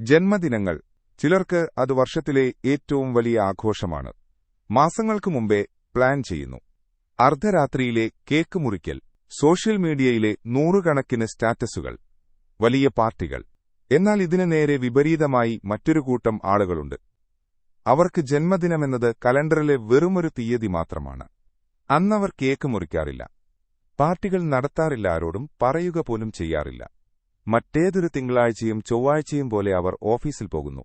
ജന്മദിനങ്ങൾ. ചിലർക്ക് അത് വർഷത്തിലെ ഏറ്റവും വലിയ ആഘോഷമാണ്. മാസങ്ങൾക്കു മുമ്പേ പ്ലാൻ ചെയ്യുന്നു. അർദ്ധരാത്രിയിലെ കേക്ക് മുറിക്കൽ സോഷ്യൽ മീഡിയയിലെ നൂറുകണക്കിന് സ്റ്റാറ്റസുകൾ വലിയ പാർട്ടികൾ. എന്നാൽ ഇതിനു നേരെ വിപരീതമായി മറ്റൊരു കൂട്ടം ആളുകളുണ്ട്. അവർക്ക് ജന്മദിനമെന്നത് കലണ്ടറിലെ വെറുമൊരു തീയതി മാത്രമാണ്. അന്നവർ കേക്ക് മുറിക്കാറില്ല. പാർട്ടികൾ നടത്താറില്ല ആരോടും പറയുക പോലും ചെയ്യാറില്ല. മറ്റേതൊരു തിങ്കളാഴ്ചയും ചൊവ്വാഴ്ചയും പോലെ അവർ ഓഫീസിൽ പോകുന്നു.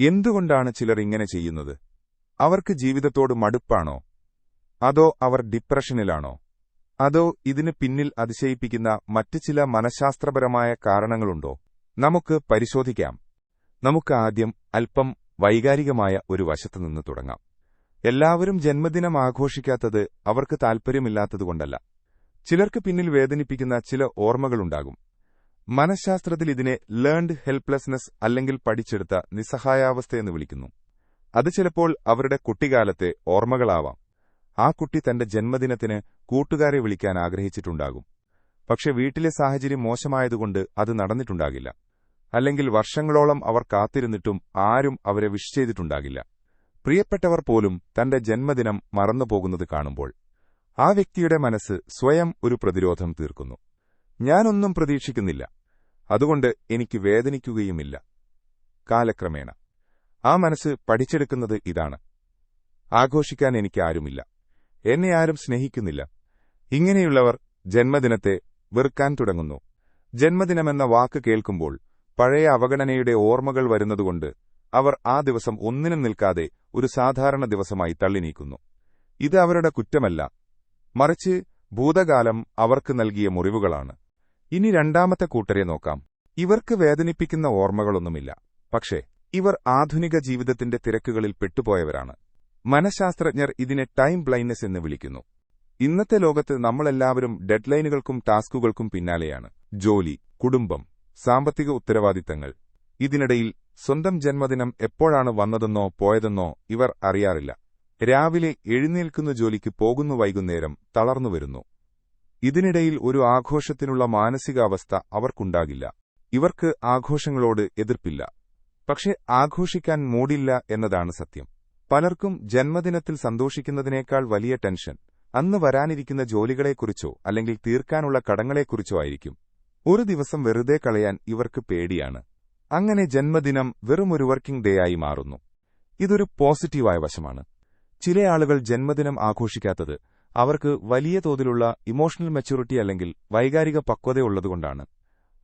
എന്തുകൊണ്ടാണ് ചിലർ ഇങ്ങനെ ചെയ്യുന്നത്? അവർക്ക് ജീവിതത്തോട് മടുപ്പാണോ? അതോ അവർ ഡിപ്രഷനിലാണോ? അതോ ഇതിന് പിന്നിൽ അതിശയിപ്പിക്കുന്ന മറ്റു ചില മനഃശാസ്ത്രപരമായ കാരണങ്ങളുണ്ടോ? നമുക്ക് പരിശോധിക്കാം. നമുക്ക് ആദ്യം അല്പം വൈകാരികമായ ഒരു വശത്തുനിന്ന് തുടങ്ങാം. എല്ലാവരും ജന്മദിനം ആഘോഷിക്കാത്തത് അവർക്ക് താൽപ്പര്യമില്ലാത്തതുകൊണ്ടല്ല. ചിലർക്ക് പിന്നിൽ വേദനിപ്പിക്കുന്ന ചില ഓർമ്മകളുണ്ടാകും. മനഃശാസ്ത്രത്തിൽ ഇതിനെ ലേൺഡ് ഹെൽപ്ലെസ്നെസ് അല്ലെങ്കിൽ പഠിച്ചെടുത്ത നിസ്സഹായാവസ്ഥയെന്ന് വിളിക്കുന്നു. അത് ചിലപ്പോൾ അവരുടെ കുട്ടിക്കാലത്തെ ഓർമ്മകളാവാം. ആ കുട്ടി തന്റെ ജന്മദിനത്തിന് കൂട്ടുകാരെ വിളിക്കാൻ ആഗ്രഹിച്ചിട്ടുണ്ടാകും. പക്ഷെ വീട്ടിലെ സാഹചര്യം മോശമായതുകൊണ്ട് അത് നടന്നിട്ടുണ്ടാകില്ല. അല്ലെങ്കിൽ വർഷങ്ങളോളം അവർ കാത്തിരുന്നിട്ടും ആരും അവരെ വിഷ് ചെയ്തിട്ടുണ്ടാകില്ല. പ്രിയപ്പെട്ടവർ പോലും തന്റെ ജന്മദിനം മറന്നുപോകുന്നത് കാണുമ്പോൾ ആ വ്യക്തിയുടെ മനസ്സ് സ്വയം ഒരു പ്രതിരോധം തീർക്കുന്നു. ഞാനൊന്നും പ്രതീക്ഷിക്കുന്നില്ല. അതുകൊണ്ട് എനിക്ക് വേദനിക്കുകയുമില്ല. കാലക്രമേണ. ആ മനസ്സ് പഠിച്ചെടുക്കുന്നത് ഇതാണ്. ആഘോഷിക്കാൻ എനിക്ക് ആരുമില്ല. എന്നെ ആരും സ്നേഹിക്കുന്നില്ല. ഇങ്ങനെയുള്ളവർ ജന്മദിനത്തെ വെറുക്കാൻ തുടങ്ങുന്നു. ജന്മദിനമെന്ന വാക്ക് കേൾക്കുമ്പോൾ പഴയ അവഗണനയുടെ ഓർമ്മകൾ വരുന്നതുകൊണ്ട് അവർ ആ ദിവസം ഒന്നിനും നിൽക്കാതെ ഒരു സാധാരണ ദിവസമായി തള്ളി നീക്കുന്നു ഇത് അവരുടെ കുറ്റമല്ല. മറിച്ച് ഭൂതകാലം അവർക്ക് നൽകിയ മുറിവുകളാണ്. ഇനി രണ്ടാമത്തെ കൂട്ടരെ നോക്കാം. ഇവർക്ക് വേദനിപ്പിക്കുന്ന ഓർമ്മകളൊന്നുമില്ല. പക്ഷേ ഇവർ ആധുനിക ജീവിതത്തിന്റെ തിരക്കുകളിൽ പെട്ടുപോയവരാണ്. മനഃശാസ്ത്രജ്ഞർ ഇതിനെ ടൈം ബ്ലൈൻഡ്നെസ് എന്ന് വിളിക്കുന്നു. ഇന്നത്തെ ലോകത്ത് നമ്മളെല്ലാവരും ഡെഡ്ലൈനുകൾക്കും ടാസ്കുകൾക്കും പിന്നാലെയാണ്. ജോലി കുടുംബം സാമ്പത്തിക ഉത്തരവാദിത്തങ്ങൾ. ഇതിനിടയിൽ സ്വന്തം ജന്മദിനം എപ്പോഴാണ് വന്നതെന്നോ പോയതെന്നോ ഇവർ അറിയാറില്ല. രാവിലെ എഴുന്നേൽക്കുന്ന ജോലിക്ക് പോകുന്നു വൈകുന്നേരം തളർന്നുവരുന്നു ഇതിനിടയിൽ ഒരു ആഘോഷത്തിനുള്ള മാനസികാവസ്ഥ അവർക്കുണ്ടാകില്ല. ഇവർക്ക് ആഘോഷങ്ങളോട് എതിർപ്പില്ല. പക്ഷെ ആഘോഷിക്കാൻ മൂടില്ല എന്നതാണ് സത്യം. പലർക്കും ജന്മദിനത്തിൽ സന്തോഷിക്കുന്നതിനേക്കാൾ വലിയ ടെൻഷൻ അന്ന് വരാനിരിക്കുന്ന ജോലികളെക്കുറിച്ചോ അല്ലെങ്കിൽ തീർക്കാനുള്ള കടങ്ങളെക്കുറിച്ചോ ആയിരിക്കും. ഒരു ദിവസം വെറുതെ കളയാൻ ഇവർക്ക് പേടിയാണ്. അങ്ങനെ ജന്മദിനം വെറുമൊരു വർക്കിംഗ് ഡേ ആയി മാറുന്നു. ഇതൊരു പോസിറ്റീവായ വശമാണ്. ചില ആളുകൾ ജന്മദിനം ആഘോഷിക്കാത്തത് അവർക്ക് വലിയ തോതിലുള്ള ഇമോഷണൽ മെച്യൂരിറ്റി അല്ലെങ്കിൽ വൈകാരിക പക്വതയുള്ളതുകൊണ്ടാണ്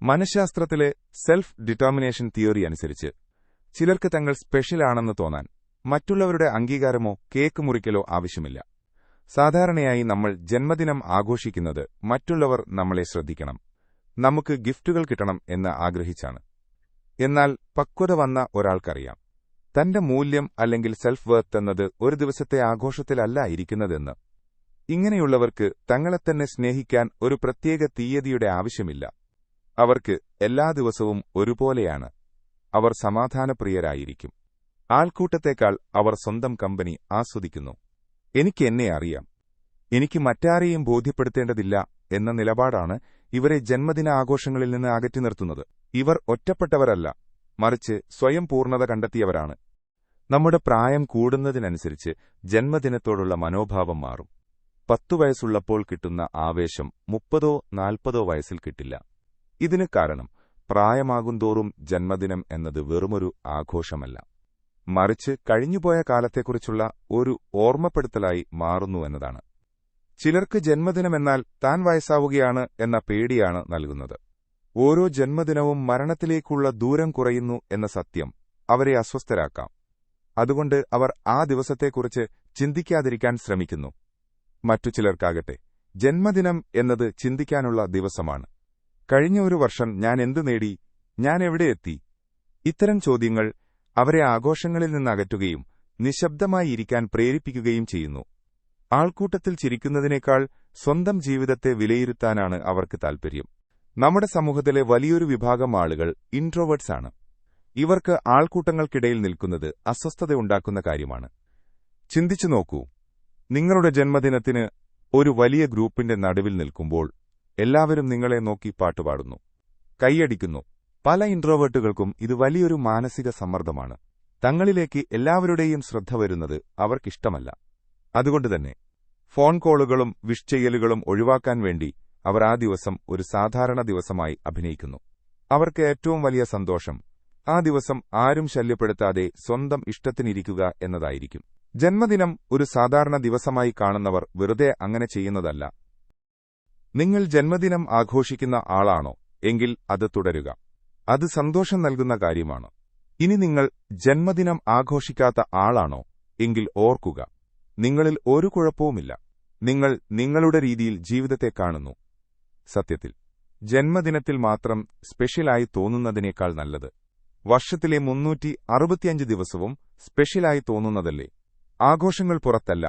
മനഃശാസ്ത്രത്തിലെ സെൽഫ് ഡിറ്റർമിനേഷൻ തിയറി അനുസരിച്ച് ചിലർക്ക് തങ്ങൾ സ്പെഷ്യൽ ആണെന്ന് തോന്നാൻ മറ്റുള്ളവരുടെ അംഗീകാരമോ കേക്ക് മുറിക്കലോ ആവശ്യമില്ല. സാധാരണയായി നമ്മൾ ജന്മദിനം ആഘോഷിക്കുന്നത് മറ്റുള്ളവർ നമ്മളെ ശ്രദ്ധിക്കണം നമുക്ക് ഗിഫ്റ്റുകൾ കിട്ടണം എന്ന് ആഗ്രഹിച്ചാണ്. എന്നാൽ പക്വത വന്ന ഒരാൾക്കറിയാം തന്റെ മൂല്യം അല്ലെങ്കിൽ സെൽഫ് വർത്ത് എന്നത് ഒരു ദിവസത്തെ ആഘോഷത്തിലല്ല ഇരിക്കുന്നതെന്ന് ഇങ്ങനെയുള്ളവർക്ക് തങ്ങളെത്തന്നെ സ്നേഹിക്കാൻ ഒരു പ്രത്യേക തീയതിയുടെ ആവശ്യമില്ല. അവർക്ക് എല്ലാ ദിവസവും ഒരുപോലെയാണ്. അവർ സമാധാനപ്രിയരായിരിക്കും. ആൾക്കൂട്ടത്തേക്കാൾ അവർ സ്വന്തം കമ്പനി ആസ്വദിക്കുന്നു. എനിക്ക് എന്നെ അറിയാം. എനിക്ക് മറ്റാരെയും ബോധ്യപ്പെടുത്തേണ്ടതില്ല എന്ന നിലപാടാണ് ഇവരെ ജന്മദിന ആഘോഷങ്ങളിൽ നിന്ന് അകറ്റി നിർത്തുന്നത്. ഇവർ ഒറ്റപ്പെട്ടവരല്ല. മറിച്ച് സ്വയം പൂർണത കണ്ടെത്തിയവരാണ്. നമ്മുടെ പ്രായം കൂടുന്നതിനനുസരിച്ച് ജന്മദിനത്തോടുള്ള മനോഭാവം മാറും. പത്തു വയസ്സുള്ളപ്പോൾ കിട്ടുന്ന ആവേശം മുപ്പതോ നാൽപ്പതോ വയസ്സിൽ കിട്ടില്ല. ഇതിന് കാരണം പ്രായമാകുന്തോറും ജന്മദിനം എന്നത് വെറുമൊരു ആഘോഷമല്ല. മറിച്ച് കഴിഞ്ഞുപോയ കാലത്തെക്കുറിച്ചുള്ള ഒരു ഓർമ്മപ്പെടുത്തലായി മാറുന്നു എന്നതാണ്. ചിലർക്ക് ജന്മദിനമെന്നാൽ താൻ വയസ്സാവുകയാണ് എന്ന പേടിയാണ് നൽകുന്നത്. ഓരോ ജന്മദിനവും മരണത്തിലേക്കുള്ള ദൂരം കുറയുന്നു എന്ന സത്യം അവരെ അസ്വസ്ഥരാക്കാം. അതുകൊണ്ട് അവർ ആ ദിവസത്തെക്കുറിച്ച് ചിന്തിക്കാതിരിക്കാൻ ശ്രമിക്കുന്നു. മറ്റു ചിലർക്കാകട്ടെ ജന്മദിനം എന്നത് ചിന്തിക്കാനുള്ള ദിവസമാണ്. കഴിഞ്ഞ ഒരു വർഷം ഞാൻ എന്തു നേടി? ഞാൻ എവിടെ എത്തി? ഇത്തരം ചോദ്യങ്ങൾ അവരെ ആഘോഷങ്ങളിൽ നിന്നകറ്റുകയും നിശബ്ദമായി ഇരിക്കാൻ പ്രേരിപ്പിക്കുകയും ചെയ്യുന്നു. ആൾക്കൂട്ടത്തിൽ ചിരിക്കുന്നതിനേക്കാൾ സ്വന്തം ജീവിതത്തെ വിലയിരുത്താനാണ് അവർക്ക് താൽപര്യം. നമ്മുടെ സമൂഹത്തിലെ വലിയൊരു വിഭാഗം ആളുകൾ ഇൻട്രോവേർട്സ് ആണ്. ഇവർക്ക് ആൾക്കൂട്ടങ്ങൾക്കിടയിൽ നിൽക്കുന്നത് അസ്വസ്ഥതയുണ്ടാക്കുന്ന കാര്യമാണ്. ചിന്തിച്ചു നോക്കൂ. നിങ്ങളുടെ ജന്മദിനത്തിന് ഒരു വലിയ ഗ്രൂപ്പിന്റെ നടുവിൽ നിൽക്കുമ്പോൾ എല്ലാവരും നിങ്ങളെ നോക്കി പാട്ടുപാടുന്നു കൈയടിക്കുന്നു. പല ഇൻട്രോവേർട്ടുകൾക്കും ഇത് വലിയൊരു മാനസിക സമ്മർദ്ദമാണ്. തങ്ങളിലേക്ക് എല്ലാവരുടെയും ശ്രദ്ധ വരുന്നത് അവർക്കിഷ്ടമല്ല. അതുകൊണ്ടുതന്നെ ഫോൺ കോളുകളും വിഷ് ചെയ്യലുകളും ഒഴിവാക്കാൻ വേണ്ടി അവർ ആ ദിവസം ഒരു സാധാരണ ദിവസമായി അഭിനയിക്കുന്നു. അവർക്ക് ഏറ്റവും വലിയ സന്തോഷം ആ ദിവസം ആരും ശല്യപ്പെടുത്താതെ സ്വന്തം ഇഷ്ടത്തിനിരിക്കുക എന്നതായിരിക്കും. ജന്മദിനം ഒരു സാധാരണ ദിവസമായി കാണുന്നവർ വെറുതെ അങ്ങനെ ചെയ്യുന്നതല്ല. നിങ്ങൾ ജന്മദിനം ആഘോഷിക്കുന്ന ആളാണോ? എങ്കിൽ അത് തുടരുക. അത് സന്തോഷം നൽകുന്ന കാര്യമാണ്. ഇനി നിങ്ങൾ ജന്മദിനം ആഘോഷിക്കാത്ത ആളാണോ? എങ്കിൽ ഓർക്കുക. നിങ്ങളിൽ ഒരു കുഴപ്പവുമില്ല. നിങ്ങൾ നിങ്ങളുടെ രീതിയിൽ ജീവിതത്തെ കാണുന്നു. സത്യത്തിൽ. ജന്മദിനത്തിൽ മാത്രം സ്പെഷ്യലായി തോന്നുന്നതിനേക്കാൾ നല്ലത് വർഷത്തിലെ മുന്നൂറ്റി അറുപത്തിയഞ്ച് ദിവസവും സ്പെഷ്യലായി തോന്നുന്നതല്ലേ? ആഘോഷങ്ങൾ പുറത്തല്ല.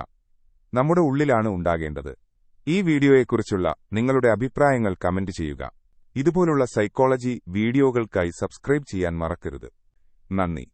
നമ്മുടെ ഉള്ളിലാണ് ഉണ്ടാകേണ്ടത്. ഈ വീഡിയോയെക്കുറിച്ചുള്ള നിങ്ങളുടെ അഭിപ്രായങ്ങൾ കമന്റ് ചെയ്യുക. ഇതുപോലുള്ള സൈക്കോളജി വീഡിയോകൾക്കായി സബ്സ്ക്രൈബ് ചെയ്യാൻ മറക്കരുത്. നന്ദി.